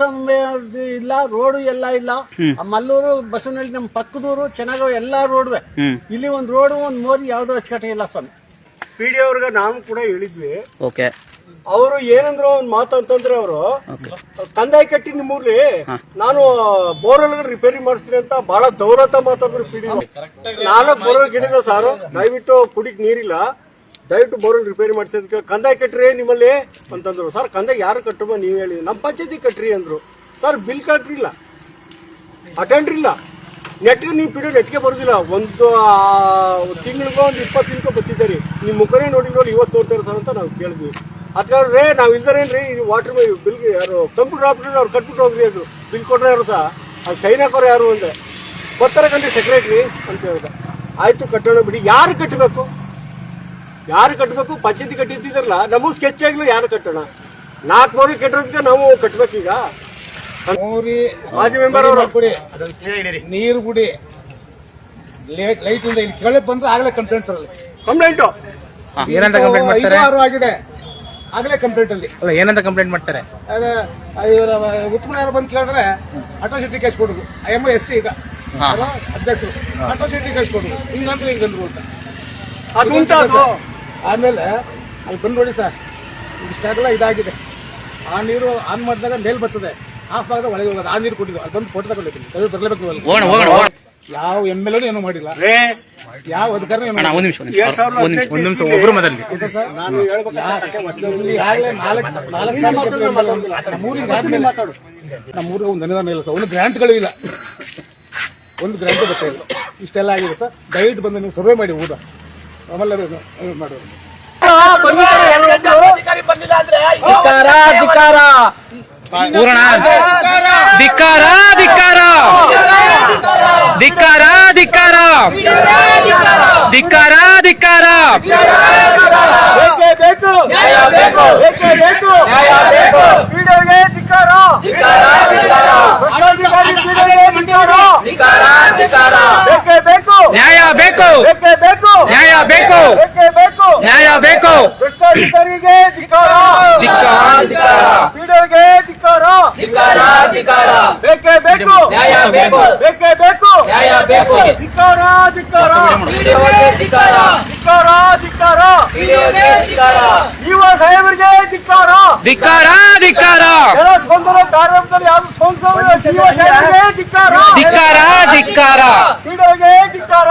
ಸಮಯ ಇಲ್ಲ ರೋಡು ಎಲ್ಲ ಇಲ್ಲ. ಆ ಮಲ್ಲೂರು ಬಸವನಹಳ್ಳಿ ನಮ್ಮ ಪಕ್ಕದೂರು ಚೆನ್ನಾಗ ಎಲ್ಲಾ ರೋಡ್ವೆ. ಇಲ್ಲಿ ಒಂದ್ ರೋಡು ಒಂದ್ ಮೋರಿ ಯಾವ್ದು ಅಚ್ಚುಕಟ್ಟೆ ಇಲ್ಲ ಸ್ವಾಮಿ. ಪಿ ಡಿ ಅವ್ರಿಗೆ ನಾನು ಕೂಡ ಹೇಳಿದ್ವಿ. ಓಕೆ. ಅವರು ಏನಂದ್ರು ಒಂದ್ ಮಾತು ಅಂತಂದ್ರೆ ಅವರು ತಂದೆ ಕಟ್ಟಿ ನಿಮ್ಮೂರ್ಲಿ ನಾನು ಬೋರ್ವೆಲ್ ರಿಪೇರಿ ಮಾಡಿಸ್ತೀನಿ ಅಂತ ಬಹಳ ದೌರತ ಮಾತಾಡಿದ್ರು ಪಿ ಡಿ ನಾಲ್ಕು ಬೋರ್ವೆಲ್ ಗಿಡಿದ ಸಾರು. ದಯವಿಟ್ಟು ಕುಡಿಕ್ ನೀರಿಲ್ಲ. ದಯವಿಟ್ಟು ಬೋರ್ವೆಲ್ ರಿಪೇರಿ ಮಾಡಿಸೋದಕ್ಕೆ ಕಂದಾಯ ಕಟ್ಟ್ರಿ ನಿಮ್ಮಲ್ಲಿ ಅಂತಂದ್ರು. ಸರ್, ಕಂದಾಯ ಯಾರು ಕಟ್ಟುವ ನೀವು ಹೇಳಿ. ನಮ್ಮ ಪಂಚಾಯತಿ ಕಟ್ಟ್ರಿ ಅಂದರು. Sir, bill ಕಟ್ರಿಲ್ಲ. ಅಟೆಂಡ್ರಿಲ್ಲ ನೆಟ್ಗೆ ನೀವು ಪಿಡಿಯೋ ನೆಟ್ಗೆ ಬರೋದಿಲ್ಲ. ಒಂದು ತಿಂಗಳಿಗೋ ಒಂದು ಇಪ್ಪತ್ತು ತಿಂಗಳು ಬರ್ತಿದ್ದಾರೆ ನಿಮ್ಮ ಮುಖನೇ ನೋಡಿ ನೋಡಿ ಇವತ್ತು ತೋರ್ತಾರೆ ಸರ್ ಅಂತ ನಾವು ಕೇಳಿದ್ವಿ. ಅದಕ್ಕೆ ರೇ, ನಾವು ಇಲ್ದಾರೇನ್ರಿ ವಾಟರ್ ಬಿಲ್ಗೆ ಯಾರು ಕಂಪ್ಯೂಟರ್ ಆಪ್ರೇಟರ್ ಅವ್ರು ಕಟ್ಬಿಟ್ಟು ಹೋಗ್ರಿ ಅಂದ್ರು ಬಿಲ್ ಕೊಟ್ಟರೆ ಯಾರು ಸಹ? ಅದು ಸೈನ್ ಹಾಕೋರು ಯಾರು? ಅಂದರೆ ಬರ್ತಾರೆ ಕಂಡ್ರಿ ಸೆಕ್ರೆಟ್ರಿ ಅಂತ ಹೇಳ್ದೆ. ಆಯಿತು, ಕಟ್ಟೋಣ ಬಿಡಿ. ಯಾರು ಕಟ್ಟಬೇಕು? ಯಾರು ಕಟ್ಟಬೇಕು ಪಂಚಾಯತಿ ಕಟ್ಟಿದ್ದಿದ್ರಲ್ಲ ನಮಗೂ ಸ್ಕೆಚ್ ಆಗಲಿ ಯಾರು ಕಟ್ಟೋಣ? ನಾಲ್ಕು ಮೂರು ಕಟ್ಟಿರೋದಕ್ಕೆ ನಾವು ಕಟ್ಟಬೇಕೀಗ ಮೂರಿ ಮಾಜಿ ಮೆಂಬರ್ ಅವರು. ಕುಡಿ ನೀರು ಬಿಡಿ ಲೇಟ್ ಲೈಟ್ ಇಂದ ಇಲ್ಲಿ ಕೇಳಿ ಬಂದ್ರೆ ಆಗಲೇ ಕಂಪ್ಲೇಂಟ್ ಅಲ್ಲಿ. ಕಂಪ್ಲೇಂಟು ಏನಂತ ಕಂಪ್ಲೇಂಟ್ ಮಾಡ್ತಾರೆ? ಐದು ಆಗಿದೆ. ಆಗಲೇ ಕಂಪ್ಲೇಂಟ್ ಅಲ್ಲಿ. ಅಲ್ಲ ಏನಂತ ಕಂಪ್ಲೇಂಟ್ ಮಾಡ್ತಾರೆ? ಅದೇ ಇವರ ಉತ್ತಮ ಯಾರು ಬಂದು ಕೇಳಿದ್ರೆ ಅಟ್ರಾಸಿಟಿ ಕೇಸ್ ಕೊಡುದು. ಐ ಎಂ ಎಸ್ ಸಿ ಈಗ? ಅಧ್ಯಕ್ಷರು. ಅಟ್ರಾಸಿಟಿ ಕೇಸ್ ಕೊಡುದು. ಹಿಂಗಂದ್ರೆ ಹಿಂಗಂದ್ರು ಅಂತ. ಅದು ಉಂಟಾ ಆಮೇಲೆ ಅಲ್ಲಿ ಬಂದು ನೋಡಿ ಸರ್ ಇಷ್ಟಾಗಲ್ಲ ಇದಾಗಿದೆ. ಆ ನೀರು ಆನ್ ಮಾಡಿದಾಗ ಮೇಲ್ ಬರ್ತದೆ. ಆಫ್ ಮಾಡಿದಾಗ ಒಳಗೆ ಹೋಗೋದು. ಆ ನೀರು ಕೊಟ್ಟಿದ್ದು. ಅಲ್ಲಿ ಬಂದು ಫೋಟೋ ತಗೊಳ್ಬೇಕು ದಯವಿಟ್ಟು ಬರಲೇಬೇಕು ಹೋಗೋಣ ಹೋಗೋಣ ಹೋಗೋಣ ಯಾವ ಎಂ ಎಲ್ ಏನು ಮಾಡಿಲ್ಲ. ರೇ ಯಾವ ಅಧಿಕಾರಿ ಏನು ನಮ್ಮೂರಿಗೆ ಒಂದು ಅನುದಾನ ಇಲ್ಲ ಸರ್. ಒಂದು ಗ್ರಾಂಟ್ಗಳು ಇಲ್ಲ. ಒಂದು ಗ್ರಾಂಟ್ ಬರ್ತಾ ಇಲ್ಲ ಇಷ್ಟೆಲ್ಲ ಆಗಿದೆ ಸರ್. ದಯವಿಟ್ಟು ಬಂದು ನೀವು ಸರ್ವೆ ಮಾಡಿ ಊಟ. ಆಮೇಲೆ ಪೂರ್ಣ. ಧಿಕ್ಕಾರ. ಧಿಕ್ಕಾರ ಧಿಕ್ಕಾರ. ಧಿಕ್ಕಾರ ಧಿಕ್ಕಾರ. ಧಿಕ್ಕಾರ ಬೇಕು. ಬೇಕು ಬೇಕೇ ಬೇಕು ಪೀಡಿಯೋಗೆ ಧಿಕ್ಕಾರ ಭ್ರಷ್ಟಾಧಿಕಾರಿ ಪೀಡಿಯೋಗೆ ಧಿಕ್ಕಾರ ಬೇಕೇ ಬೇಕು ನ್ಯಾಯ ಬೇಕು ಬೇಕೇ ಬೇಕು ನ್ಯಾಯ ಬೇಕು ಬೇಕೇ ಬೇಕು ನ್ಯಾಯ ಬೇಕು ಭ್ರಷ್ಟಾಧಿಕಾರಿಗೆ ಧಿಕ್ಕಾರ. ಪೀಡಿಯೋಗೆ ಧಿಕ್ಕಾರ. ಬೇಕೇ ಬೇಕು. ಬೇಕೇ. ಬೇಕು ಧಿಕ್ಕಾರ ಧಿಕ್ಕಾರ. ಧಿಕ್ಕಾರ. ಧಿಕ್ಕಾರ ಯುವ ಸಾಹೇಬರಿಗೆ ಧಿಕ್ಕಾರ. ಧಿಕ್ಕಾರ ಧಿಕ್ಕಾರ. ಜನ ಸ್ಪಂದನ ಕಾರ್ಯಕ್ರಮದಲ್ಲಿ ಯಾರು ಸ್ಪಂದನ ಯುವ ಸಾಹೇಬರಿಗೆ ಧಿಕ್ಕಾರ. ಧಿಕ್ಕಾರ ಧಿಕ್ಕಾರ. ಪೀಡಿಯೋಗೆ ಧಿಕ್ಕಾರ.